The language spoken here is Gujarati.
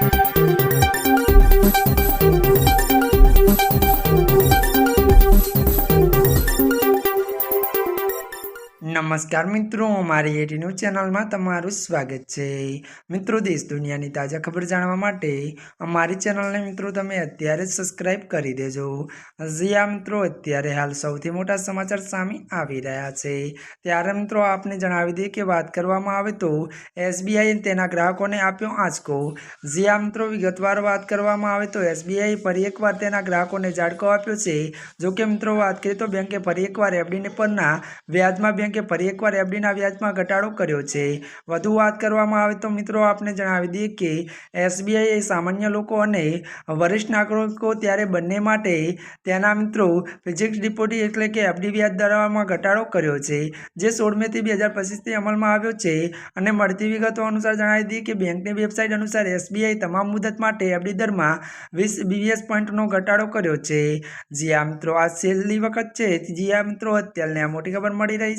Thank you. નમસ્કાર મિત્રો, મારી એટી ન્યૂઝ ચેનલમાં તમારું સ્વાગત છે. મિત્રો, દેશ દુનિયાની તાજા ખબર જાણવા માટે અમારી ચેનલને મિત્રો તમે અત્યારે જ સબસ્ક્રાઇબ કરી દેજો. આ મિત્રો, અત્યારે હાલ સૌથી મોટા સમાચાર સામે આવી રહ્યા છે. ત્યારે મિત્રો, આપને જણાવી દઈએ કે વાત કરવામાં આવે તો એસબીઆઈએ તેના ગ્રાહકોને આપ્યો આંચકો. જ્યાં મિત્રો, વિગતવાર વાત કરવામાં આવે તો એસબીઆઈ ફરી એકવાર તેના ગ્રાહકોને ઝાડકો આપ્યો છે. જોકે, મિત્રો, વાત કરીએ તો બેંકે ફરી એકવાર એફડીને પરના વ્યાજમાં બેંકે ફરી એકવાર એફડીના વ્યાજમાં ઘટાડો કર્યો છે. વધુ વાત કરવામાં આવે તો મિત્રો આપને જણાવી દઈએ કે એસબીઆઈ એ સામાન્ય લોકો અને વરિષ્ઠ નાગરિકો ત્યારે બંને માટે તેના મિત્રો ફિઝિક્સ ડિપોઝિટ એટલે કે એફડી વ્યાજ દરમાં ઘટાડો કર્યો છે, જે સોળ મેથી બે હજાર પચીસથી અમલમાં આવ્યો છે. અને મળતી વિગતો અનુસાર જણાવી દઈએ કે બેંકની વેબસાઇટ અનુસાર એસબીઆઈ તમામ મુદત માટે એફડી દરમાં વીસ બીવીએસ પોઈન્ટનો ઘટાડો કર્યો છે. જી આ મિત્રો આ છેલ્લી વખત છે. જી આ મિત્રો અત્યારને આ મોટી ખબર મળી રહી